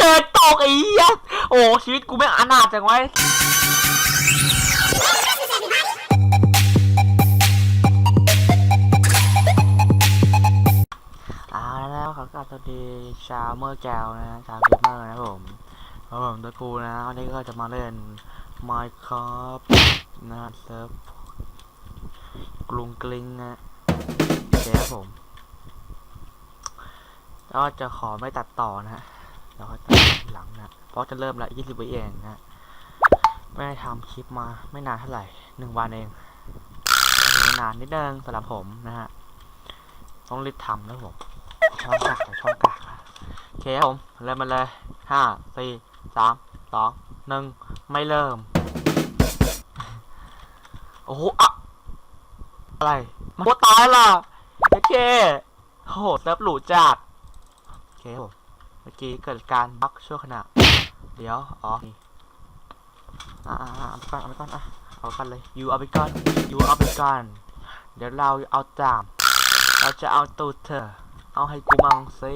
เดินตกไอ้เหี้ยโอ้ชีวิตกูไม่งอนาถจังไว้เอาแล้วขอกราบสวัสดีชาวเมอร์แกวนะชาวเกมเมอร์นะครับผมครับผมตัวกูนะวันนี้ก็จะมาเล่น Minecraft นะเซิร์ฟกรุงกลิงนะโอเคครับผมก็จะขอไม่ตัดต่อนะฮะ แล้วก็ตัดทีหลังนะเพราะจะเริ่มละ20วิเองนะไม่ได้ทำคลิปมาไม่นานเท่าไหร่หนึ่งวันเองนานนิดนึงสำหรับผมนะฮะต้องรีบทำนะผมช่องกักช่องกักอะโอเคผมเริ่มมาเลยห้าสี่สามสองหนึ่งไม่เริ่ม โอ้โหอะอะไรมันตายล่ะโอเคโอ้โหเซิร์ฟหลูจัดโอเคผม มื่อกี้เกิดการบั๊กชั่วขณะ เดี๋ยว อ๋อนี่อ่าอ่าอ่าเอาไปก่อนเอาไปก่อนอะเอาไปก่อนเลยยูเอาไปก่อนยูเอาไปก่อนเดี๋ยวเราเอาจาม เราจะเอาตูดเธอ เอาให้กูมังสิ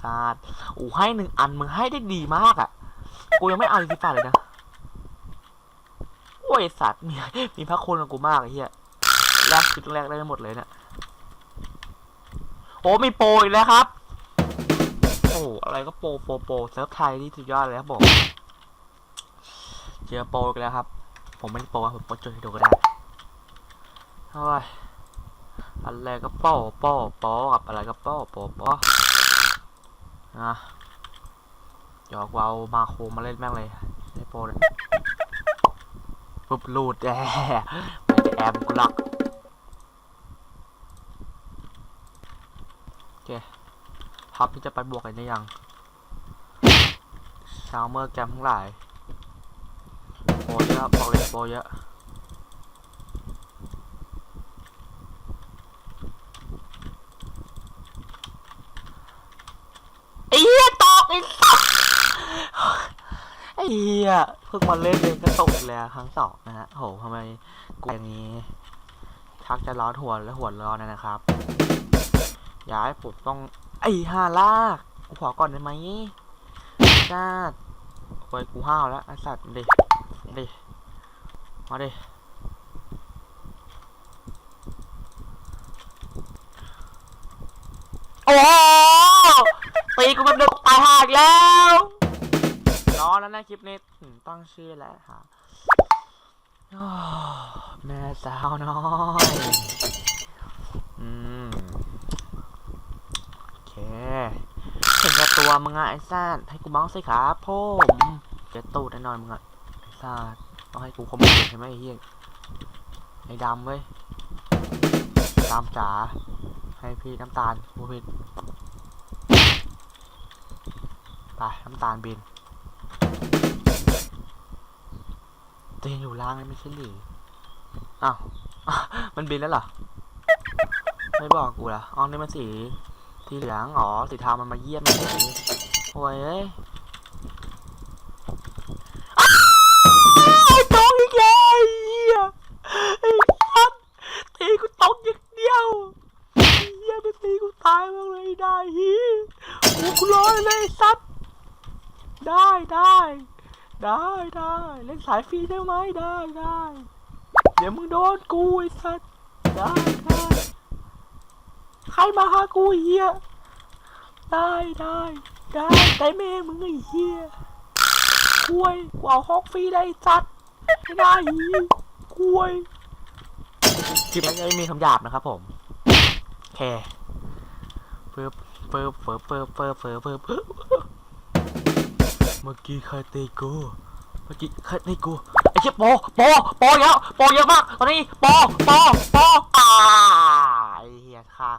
ศาสต์อู้ให้หนึ่งอันมึงให้ได้ดีมากอะ กูยังไม่เอาอีกสิฟ้าเลยนะ โอ้ยสัตว์มีมีพระคุณกับกูมากไอ้เหี้ยแลกจุดแรกได้หมดเลยเนี่ยโอ้มีโปรอีกแล้วครับ อ้อะไรก็โปรโปรโปรเซิร์ฟไทยนี่สุดยอดเลยครับผมเจอโปรอีกแล้วครับ ผมไม่ได้โปรผมโปรจุดให้ดูก็ได้เฮ้ยอะไรก็โปรโปรโปรกับอะไรก็โปรโปรโปรนะเดี๋ยวกูเอามาโคมาเล่นแม่งเลยไอ้โปรเนี่ยปุ๊บลูดแอไม่ได้แอมกูหลักโอเค พับที่จะไปบวกกันได้ยัง ชาวเมอร์แกมทั้งหลายโปรเยอะบอกเลยโปเยอะไอ้เหี้ยตกไอ้สัสไอ้เหี้ยเพิ่งมาเล่นเองก็ตกอีกแล้วครั้งสองนะฮะโหทำไมกูอย่างนี้ชักจะร้อนหัวและหัวร้อนนะครับ อย่าให้ผมต้อง ไอ้ห่าลากกูขอก่อนได้ไหมชาติโอ้ยกูห้าวแล้วไอ้สัตว์เดิดิมาดิโอ้ตีกูมันดือดตายห่ากแล้วร้อนแล้วนะคลิปนี้ตั้งชื่อแล้วฮะแม่สาวน้อย อืม โอเคเห็นกับ ตัวมึงอะไอ้ซ่านให้กูเมาส์สิครับผมเจ็ดตูดแน่นอนมึงอะไอ้ซ่านต้องให้กูคอมเมนต์ใช่ไหมไอ้เหี้ยไอ้ดำเว้ยดำจ๋าให้พี่น้ำตาลบูบินไปน้ำตาลบินเตียงอยู่ล่างเลยไม่ใช่หรืออ้าวมันบินแล้วเหรอไม่บอกกูละอ๋อนี่มันสี สีเหลืองอ๋อสีเทามันมาเยี่ยมเลยโอ้ยเอ้ยอ้าวตกอีกแล้วไอ้เหี้ยไอ้สัสตีกูตกอย่างเดียวเหี้ยไม่ตีกูตายมากเลยได้ฮีกูร้อยเลยไอ้สัสได้ได้ได้ได้เล่นสายฟรีได้ไหมได้ได้เดี๋ยวมึงโดนกูไอ้สัสได้ได้ายมาหากูเฮียได้ได้ได้แต่แม่มึงไอ้เฮียกล้วยกว่าฮอกฟรีได้จัดไม่ได้อีกล้วยคลิปนี้มีคำหยาบนะครับผมแอเคเฟิร์บเฟิร์บเฟิร์บเฟิร์บเฟิร์บเฟิร์บเฟิร์บเมื่อกี้ใครตีกูเมื่อกี้ใครตีกูไอ้เชี่ยโปโปโปเยอะโปเยอะมากตอนนี้โปโปโป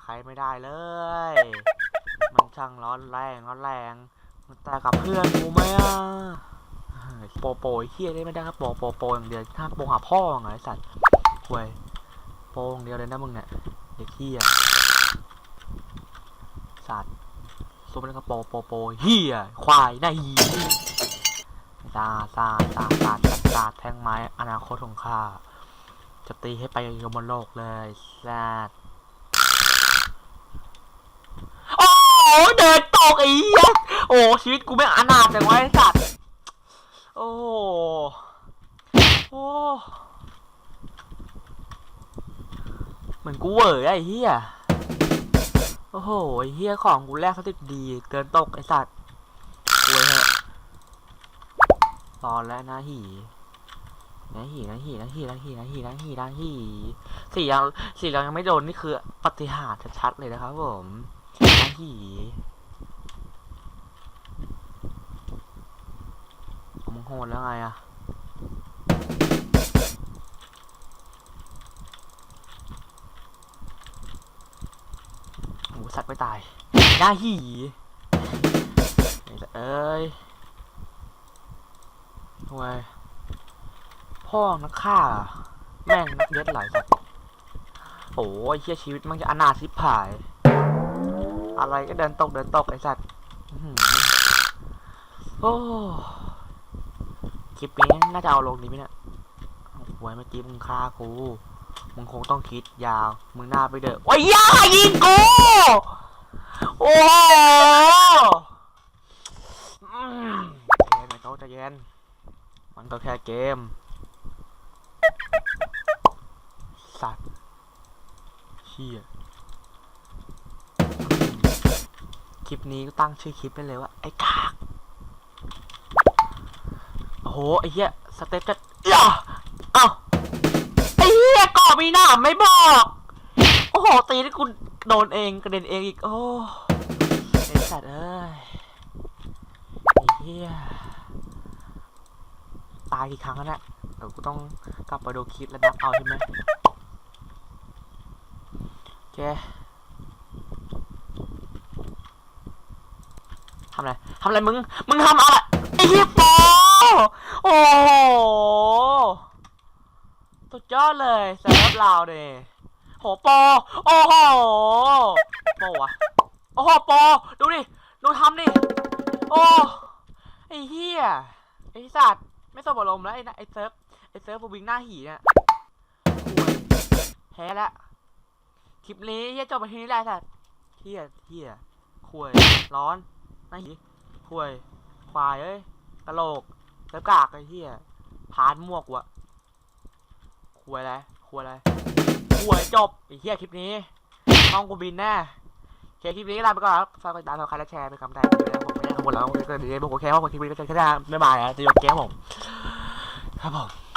ใครไม่ได้เลย มันช่างร้อนแรงร้อนแรงมันตายกับเพื่อนกูไหมอะโปโปไอ้เฮียได้ไม่ได้ครับโปโปโปอย่างเดียวถ้าโปหาพ่อไงไอสัตว์ควยโปอย่างเดียวเลยนะมึงเนี่ยเด็กเฮียสัตว์สู้ไม่ได้กับโปโปโปเฮียควายหน้าหีซาซาซาซาซาซาแท่งไม้อนาคตของข้าจะตีให้ไปยมโลกเลยสัตว์ โอ้ เดินตกไอ้เหี้ยโอ้ชีวิตกูไม่งอนาถจังวะไอ้สัตว์โอ้โอ้เหมือนกูเหวอไอ้เหี้ยโอ้โหไอ้เหี้ยของกูแรกเขาติดดีเกินตกไอ้สัตว์อวยเหอะตอนแล้วนะหีนะหีนะหีนะหีนะหีนะหีนะหีนะหีสี่ยังสี่ยังยังไม่โดนนี่คือปฏิหารชัดๆเลยนะครับผม นะหีมึงโหดแล้วไงอะโอ้สัตว์ไม่ตายหน้าขี้เอ้ยทำไมพ่อนักฆ่า แม่งนักเย็ดหลายสัตว์โอ้ยเชี่ยชีวิตมันจะอนาสิบผาย อะไรก็เดินตกเดินตกไอ้สัตว์อื้อหือโอ้คลิปนี้น่าจะเอาลงดีไหมเนี่ยโว้ยเมื่อกี้มึงฆ่ากูมึงคงต้องคิดยาว มึงหน้าไปเด้อโอ้ยย่ายิงกูโอ้โหอืมใจเย็นไอ้โต๊ะใจเย็น มันก็แค่เกม สัตว์เชี่ย คลิปนี้ก็ตั้งชื่อคลิปไปเลยว่า ไอ้กากโอ้โหไอ้เหี้ยสเต็ปจะอ้าเอ้าไอ้เหี้ยก่อมีหน้าไม่บอก โอ้โห ตีที่กูโดนเองกระเด็นเองอีก โอ้ไอ้สัตว์เอ้ยไอ้เหี้ยตายกี่ครั้งแล้วเนี่ยเดี๋ยวกูต้องกลับไปดูคลิปแล้วนับเอาใช่ไหมโอเค ทำอะไรทำอะไรมึง มึงทำอะไรไอ้เหี้ยโปโอ้โหสุดยอดเลยเซิร์ฟเราเดยโหโปโอ้โหโปวะโอ้โหโปดูดิดูทำดิโอ้ไอ้เหี้ยไอ้สัตว์ไม่สบอารมณ์แล้วไอ้นะไอ้เซิร์ฟไอ้เซิร์ฟบูวิงหน้าหีเนี่ยห่วยแพ้แล้วคลิปนี้เฮียจบไปทีนี้แหละสัตว์เฮียเฮียข่วยร้อน หน้าหีข่วยควายเอ้ยตลกแล้วกากไอ้เหี้ยพานมวกวะควยอะไรควยอะไรควยจบไอ้เหี้ยคลิปนี้ต้องกูบินแน่เคคลิปนี้ลาไปก่อนครับฝากกดติดตามกดใครและแชร์เป็นกำลังใจด้วยนะผมไม่ได้ขโมยแล้วก็ดี๋ยวผมโอเคว่าผมคลิปนี้ก็จะแค่ได้บ๊ายบายอะจะยกเกมผมครับผม